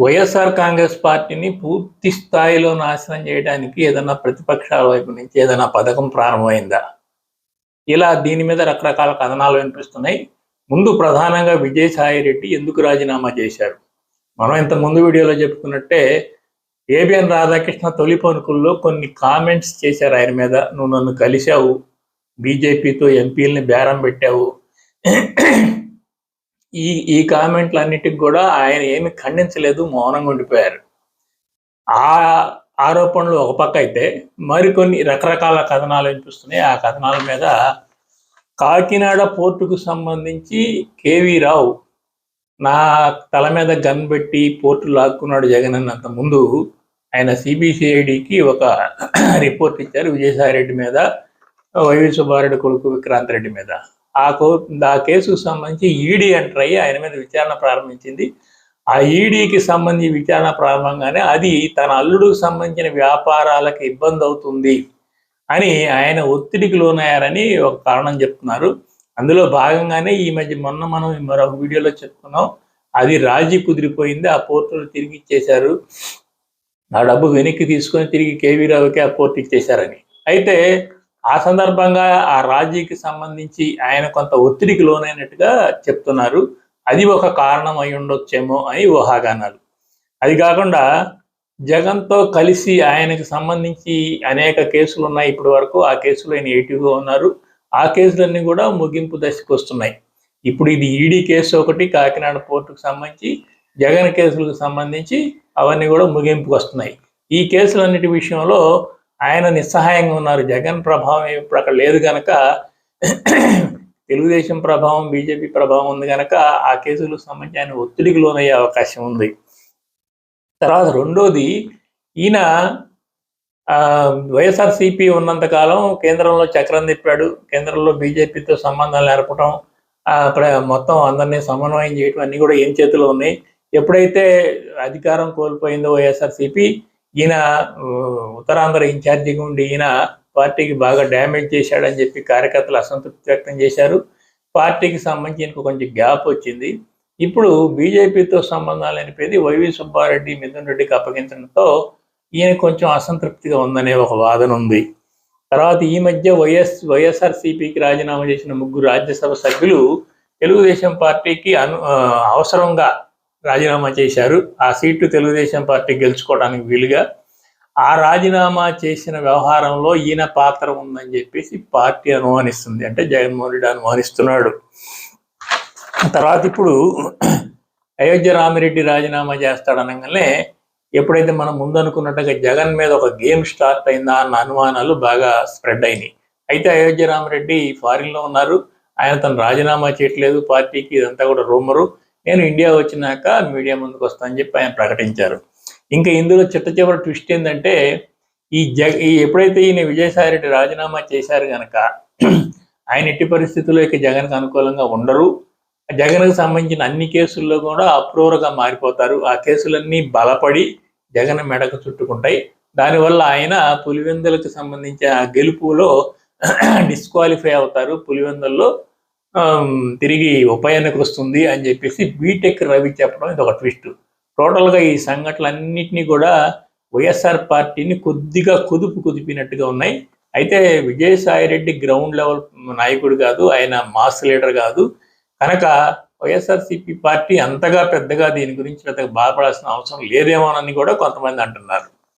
వైఎస్ఆర్ కాంగ్రెస్ పార్టీని పూర్తి స్థాయిలో నాశనం చేయడానికి ఏదైనా ప్రతిపక్షాల వైపు నుంచి ఏదైనా పథకం ప్రారంభమైందా? ఇలా దీని మీద రకరకాల కథనాలు వినిపిస్తున్నాయి. ముందు ప్రధానంగా విజయసాయి రెడ్డి ఎందుకు రాజీనామా చేశారు? మనం ఇంత ముందు వీడియోలో చెప్పుకున్నట్టే ఏబిఎన్ రాధాకృష్ణ తొలి పనుకుల్లో కొన్ని కామెంట్స్ చేశారు ఆయన మీద. నువ్వు నన్ను కలిశావు. బీజేపీతో ఎంపీలని బేరం పెట్టావు. ఈ ఈ కామెంట్లన్నిటికి కూడా ఆయన ఏమి ఖండించలేదు మౌనంగా ఉండిపోయారు. ఆ ఆరోపణలు ఒక పక్క అయితే మరికొన్ని రకరకాల కథనాలు వినిపిస్తున్నాయి. ఆ కథనాల మీద కాకినాడ పోర్టుకు సంబంధించి కేవీ రావు నా తల మీద గన్ పెట్టి పోర్టు లాక్కున్నాడు జగన్ అన్నంత ముందు ఆయన సిబిసిఐడికి ఒక రిపోర్ట్ ఇచ్చారు విజయసాయి రెడ్డి మీద వైవి సుబ్బారెడ్డి కొడుకు విక్రాంత్ రెడ్డి మీద. ఆ కో ఆ కేసుకు సంబంధించి ఈడీ ఎంటర్ అయ్యి ఆయన మీద విచారణ ప్రారంభించింది. ఆ ఈడీకి సంబంధించి విచారణ ప్రారంభంగానే అది తన అల్లుడికి సంబంధించిన వ్యాపారాలకు ఇబ్బంది అవుతుంది అని ఆయన ఒత్తిడికి లోనయ్యారని ఒక కారణం చెప్తున్నారు. అందులో భాగంగానే ఈ మధ్య మొన్న మనం మరొక వీడియోలో చెప్పుకున్నాం. అది రాజీ కుదిరిపోయింది. ఆ పోర్టులు తిరిగి ఇచ్చేశారు. ఆ డబ్బు వెనక్కి తీసుకొని తిరిగి కేవీ రావుకి ఆ పోర్టు ఇచ్చేశారని. అయితే ఆ సందర్భంగా ఆ రాజీకి సంబంధించి ఆయన కొంత ఒత్తిడికి లోనైనట్టుగా చెప్తున్నారు. అది ఒక కారణం అయి ఉండొచ్చేమో అని ఊహాగానాలు. అది కాకుండా జగన్తో కలిసి ఆయనకు సంబంధించి అనేక కేసులు ఉన్నాయి ఇప్పటి వరకు. ఆ కేసులు ఆయన ఏటివ్గా ఉన్నారు. ఆ కేసులన్నీ కూడా ముగింపు దశకు వస్తున్నాయి. ఇప్పుడు ఇది ఈడీ కేసు ఒకటి కాకినాడ పోర్టుకు సంబంధించి జగన్ కేసులకు సంబంధించి అవన్నీ కూడా ముగింపుకు వస్తున్నాయి. ఈ కేసులన్నిటి విషయంలో ఆయన నిస్సహాయంగా ఉన్నారు. జగన్ ప్రభావం ఇప్పుడు అక్కడ లేదు కనుక తెలుగుదేశం ప్రభావం బీజేపీ ప్రభావం ఉంది కనుక ఆ కేసులకు సంబంధించి ఆయన ఒత్తిడికి లోనయ్యే అవకాశం ఉంది. తర్వాత రెండోది ఈయన వైఎస్ఆర్సీపీ ఉన్నంతకాలం కేంద్రంలో చక్రం తిప్పాడు. కేంద్రంలో బీజేపీతో సంబంధాలు నేర్పడం అక్కడ మొత్తం అందరినీ సమన్వయం చేయడం అన్నీ కూడా ఏం చేతిలో ఉన్నాయి. ఎప్పుడైతే అధికారం కోల్పోయిందో వైఎస్ఆర్సీపీ ఈయన ఉత్తరాంధ్ర ఇన్ఛార్జిగా ఉండి ఈయన పార్టీకి బాగా డ్యామేజ్ చేశాడని చెప్పి కార్యకర్తలు అసంతృప్తి వ్యక్తం చేశారు. పార్టీకి సంబంధించి కొంచెం గ్యాప్ వచ్చింది. ఇప్పుడు బీజేపీతో సంబంధాలు అనిపేది వైవి సుబ్బారెడ్డి మిథున్ రెడ్డికి అప్పగించడంతో ఈయన కొంచెం అసంతృప్తిగా ఉందనే ఒక వాదన ఉంది. తర్వాత ఈ మధ్య వైఎస్ వైఎస్ఆర్సీపీకి రాజీనామా చేసిన ముగ్గురు రాజ్యసభ సభ్యులు తెలుగుదేశం పార్టీకి అను అవసరంగా రాజీనామా చేశారు. ఆ సీటు తెలుగుదేశం పార్టీ గెలుచుకోవడానికి వీలుగా ఆ రాజీనామా చేసిన వ్యవహారంలో ఈయన పాత్ర ఉందని చెప్పేసి పార్టీ అనుమానిస్తుంది. అంటే జగన్మోహన్ రెడ్డి అనుమానిస్తున్నాడు. తర్వాత ఇప్పుడు అయోధ్య రామిరెడ్డి రాజీనామా చేస్తాడనగానే ఎప్పుడైతే మనం ముందు అనుకున్నట్టుగా జగన్ మీద ఒక గేమ్ స్టార్ట్ అయిందా అన్న అనుమానాలు బాగా స్ప్రెడ్ అయినాయి. అయితే అయోధ్య రామిరెడ్డి ఫారిన్లో ఉన్నారు. ఆయన తను రాజీనామా చేయట్లేదు. పార్టీకి ఇదంతా కూడా రూమరు. నేను ఇండియా వచ్చినాక మీడియా ముందుకు వస్తానని చెప్పి ఆయన ప్రకటించారు. ఇంకా ఇందులో చిట్ట చివరి ట్విస్ట్ ఏంటంటే ఈ జగ ఈ ఎప్పుడైతే ఈయన విజయసాయి రెడ్డి రాజీనామా చేశారు కనుక ఆయన ఎట్టి పరిస్థితుల్లో ఇక జగన్కు అనుకూలంగా ఉండరు. జగన్కు సంబంధించిన అన్ని కేసుల్లో కూడా అప్రూవర్గా మారిపోతారు. ఆ కేసులన్నీ బలపడి జగన్ మెడకు చుట్టుకుంటాయి. దానివల్ల ఆయన పులివెందులకు సంబంధించిన ఆ గెలుపులో డిస్క్వాలిఫై అవుతారు. పులివెందుల్లో తిరిగి ఉప వస్తుంది అని చెప్పేసి బీటెక్ రవి చెప్పడం ఇది ఒక ట్విస్ట్. టోటల్గా ఈ సంఘటనలన్నింటినీ కూడా వైఎస్ఆర్ పార్టీని కొద్దిగా కుదుపు కుదిపినట్టుగా ఉన్నాయి. అయితే విజయసాయి రెడ్డి గ్రౌండ్ లెవెల్ నాయకుడు కాదు ఆయన మాస్ లీడర్ కాదు. కనుక వైఎస్ఆర్సీపీ పార్టీ అంతగా పెద్దగా దీని గురించి పెద్దగా బాధపడాల్సిన అవసరం లేదేమోనని కూడా కొంతమంది అంటున్నారు.